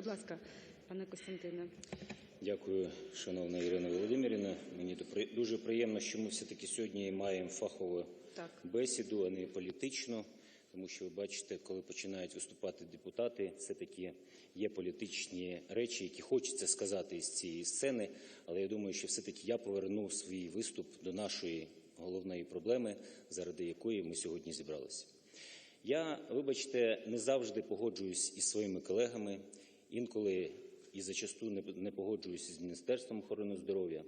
Будь ласка, пане Костянтине. Дякую, шановна Ірина Володимирівна. Мені дуже приємно, що ми все-таки сьогодні маємо фахову Так. бесіду, а не політичну. Тому що ви бачите, коли починають виступати депутати, все-таки є політичні речі, які хочеться сказати із цієї сцени. Але я думаю, що все-таки я поверну свій виступ до нашої головної проблеми, заради якої ми сьогодні зібралися. Я, вибачте, не завжди погоджуюсь із своїми колегами, інколи і зачасту не, погоджуюся з Міністерством охорони здоров'я.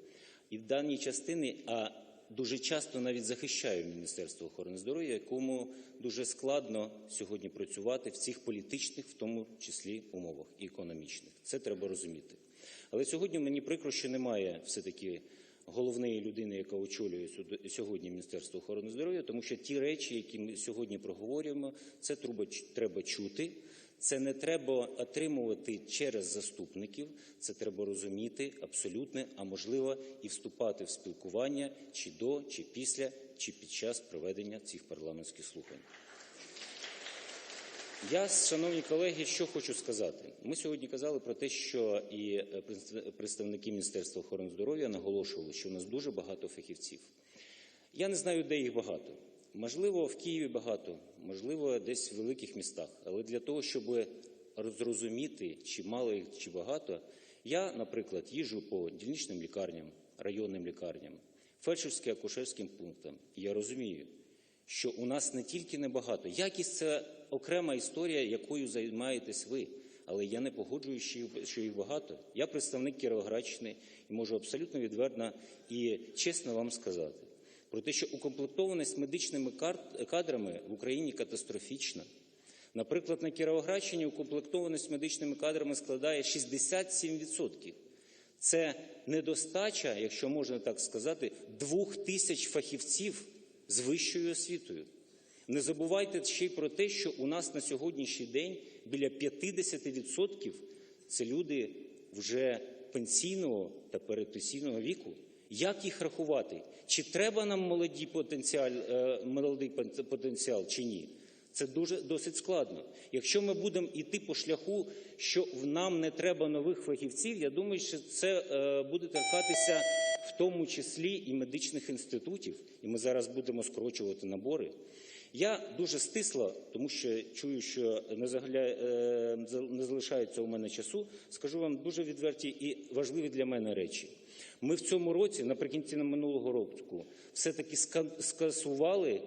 І в даній частині, а дуже часто навіть захищаю Міністерство охорони здоров'я, якому дуже складно сьогодні працювати в цих політичних, в тому числі умовах і економічних. Це треба розуміти. Але сьогодні мені прикро, що немає все-таки головної людини, яка очолює сьогодні Міністерство охорони здоров'я, тому що ті речі, які ми сьогодні проговорюємо, це треба чути. Це не треба отримувати через заступників, це треба розуміти абсолютно, а можливо і вступати в спілкування чи до, чи після, чи під час проведення цих парламентських слухань. Я, шановні колеги, що хочу сказати. Ми сьогодні казали про те, що і е, представники Міністерства охорони здоров'я наголошували, що у нас дуже багато фахівців. Я не знаю, де їх багато. Можливо, в Києві багато, можливо, десь в великих містах. Але для того, щоб зрозуміти, чи мало їх, чи багато, я, наприклад, їжджу по дільничним лікарням, районним лікарням, фельдшерським акушерським пунктам. І я розумію, що у нас не тільки небагато. Якість це окрема історія, якою займаєтесь ви. Але я не погоджуюсь, що їх- багато. Я представник Кіровоградщини і можу абсолютно відверто і чесно вам сказати про те, що укомплектованість медичними кадрами в Україні катастрофічна. Наприклад, на Кіровоградщині укомплектованість медичними кадрами складає 67%. Це недостача, якщо можна так сказати, двох тисяч фахівців з вищою освітою. Не забувайте ще й про те, що у нас на сьогоднішній день біля 50% це люди вже пенсійного та передпенсійного віку. Як їх рахувати? Чи треба нам е, молодий потенціал чи ні? Це дуже досить складно. Якщо ми будемо йти по шляху, що нам не треба нових фахівців, я думаю, що це е, буде торкатися в тому числі і медичних інститутів, і ми зараз будемо скорочувати набори. Я дуже стисло, тому що чую, що не, загля... е, не залишається у мене часу, скажу вам дуже відверті і важливі для мене речі. Ми в цьому році, наприкінці минулого року, все-таки скасували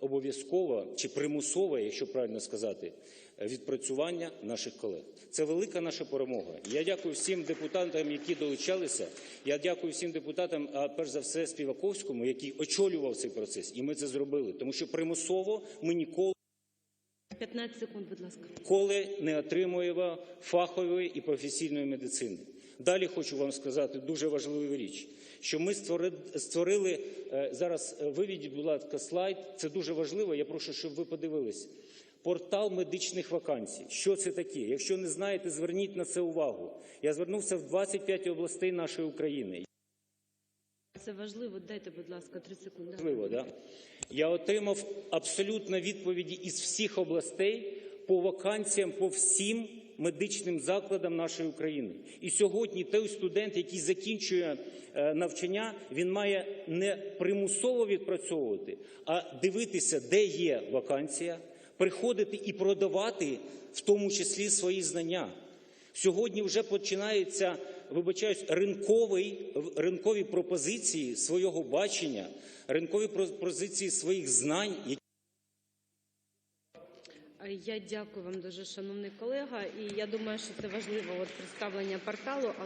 обов'язково чи примусове, якщо правильно сказати, відпрацювання наших колег. Це велика наша перемога. Я дякую всім депутатам, які долучалися. Я дякую всім депутатам, а перш за все Співаковському, який очолював цей процес, і ми це зробили, тому що примусово ми ніколи. 15 секунд, будь ласка. Ніколи не отримуємо фахової і професійної медицини. Далі хочу вам сказати дуже важливу річ, що ми створили е, зараз. е, Виведіть, будь ласка, слайд. Це дуже важливо. Я прошу, щоб ви подивились. Портал медичних вакансій. Що це таке? Якщо не знаєте, зверніть на це увагу. Я звернувся в 25 областей нашої України. Це важливо. Дайте, будь ласка, 3 секунди. Важливо, да? Я отримав абсолютно відповіді із всіх областей по вакансіям по всім медичним закладам нашої України. І сьогодні той студент, який закінчує е, навчання, він має не примусово відпрацьовувати, а дивитися, де є вакансія, приходити і продавати в тому числі свої знання. Сьогодні вже починаються, вибачаюсь, ринковий, ринкові пропозиції свого бачення, ринкові пропозиції своїх знань. Які Я дякую вам дуже, шановний колега. І я думаю, що це важливо от представлення порталу.